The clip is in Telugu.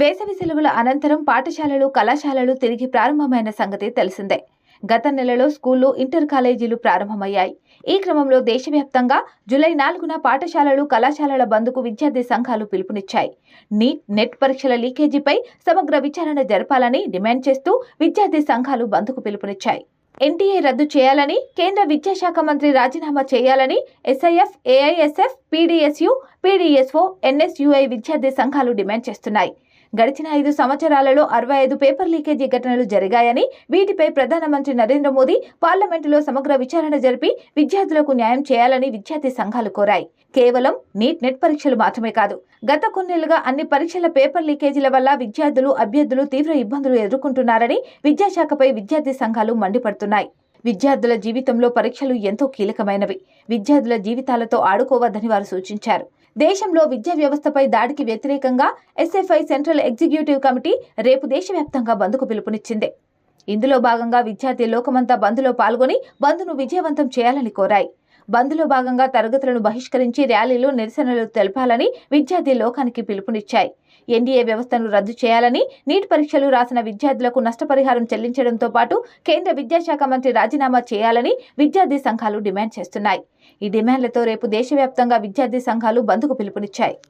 వేసవి సెలవుల అనంతరం పాఠశాలలు కళాశాలలు తిరిగి ప్రారంభమైన సంగతి తెలిసిందే. గత నెలలో స్కూళ్ళు ఇంటర్ కాలేజీలు ప్రారంభమయ్యాయి. ఈ క్రమంలో దేశవ్యాప్తంగా జూలై నాలుగున పాఠశాలలు కళాశాలల బంద్కు విద్యార్థి సంఘాలు పిలుపునిచ్చాయి. నీట్ నెట్ పరీక్షల లీకేజీపై సమగ్ర విచారణ జరపాలని డిమాండ్ చేస్తూ విద్యార్థి సంఘాలు బంద్కు పిలుపునిచ్చాయి. ఎన్టీఏ రద్దు చేయాలని కేంద్ర విద్యాశాఖ మంత్రి రాజీనామా చేయాలని SIF AISF PDSU PDSO NSUI విద్యార్థి సంఘాలు డిమాండ్ చేస్తున్నాయి. గడిచిన ఐదు సంవత్సరాలలో అరవై ఐదు పేపర్ లీకేజీ ఘటనలు జరిగాయని వీటిపై ప్రధానమంత్రి నరేంద్ర మోదీ పార్లమెంటులో సమగ్ర విచారణ జరిపి విద్యార్థులకు న్యాయం చేయాలని విద్యార్థి సంఘాలు కోరాయి. కేవలం నీట్ నెట్ పరీక్షలు మాత్రమే కాదు గత కొన్నేళ్ళుగా అన్ని పరీక్షల పేపర్ లీకేజీల వల్ల విద్యార్థులు అభ్యర్థులు తీవ్ర ఇబ్బందులు ఎదుర్కొంటున్నారని విద్యాశాఖపై విద్యార్థి సంఘాలు మండిపడుతున్నాయి. విద్యార్థుల జీవితంలో పరీక్షలు ఎంతో కీలకమైనవి. విద్యార్థుల జీవితాలతో ఆడుకోవద్దని వారు సూచించారు. దేశంలో విద్యా వ్యవస్థపై దాడికి వ్యతిరేకంగా ఎస్ఎఫ్ఐ సెంట్రల్ ఎగ్జిక్యూటివ్ కమిటీ రేపు దేశవ్యాప్తంగా బంద్కు పిలుపునిచ్చింది. ఇందులో భాగంగా విద్యార్థి లోకమంతా బంద్లో పాల్గొని బంద్ను విజయవంతం చేయాలని కోరాయి. బంద్లో భాగంగా తరగతులను బహిష్కరించి ర్యాలీలు నిరసనలు తెలపాలని విద్యార్థి లోకానికి పిలుపునిచ్చాయి. ఎన్డీఏ వ్యవస్థను రద్దు చేయాలని నీట్ పరీక్షలు రాసిన విద్యార్థులకు నష్టపరిహారం చెల్లించడంతో పాటు కేంద్ర విద్యాశాఖ మంత్రి రాజీనామా చేయాలని విద్యార్థి సంఘాలు డిమాండ్ చేస్తున్నాయి. ఈ డిమాండ్లతో రేపు దేశవ్యాప్తంగా విద్యార్థి సంఘాలు బంద్కు పిలుపునిచ్చాయి.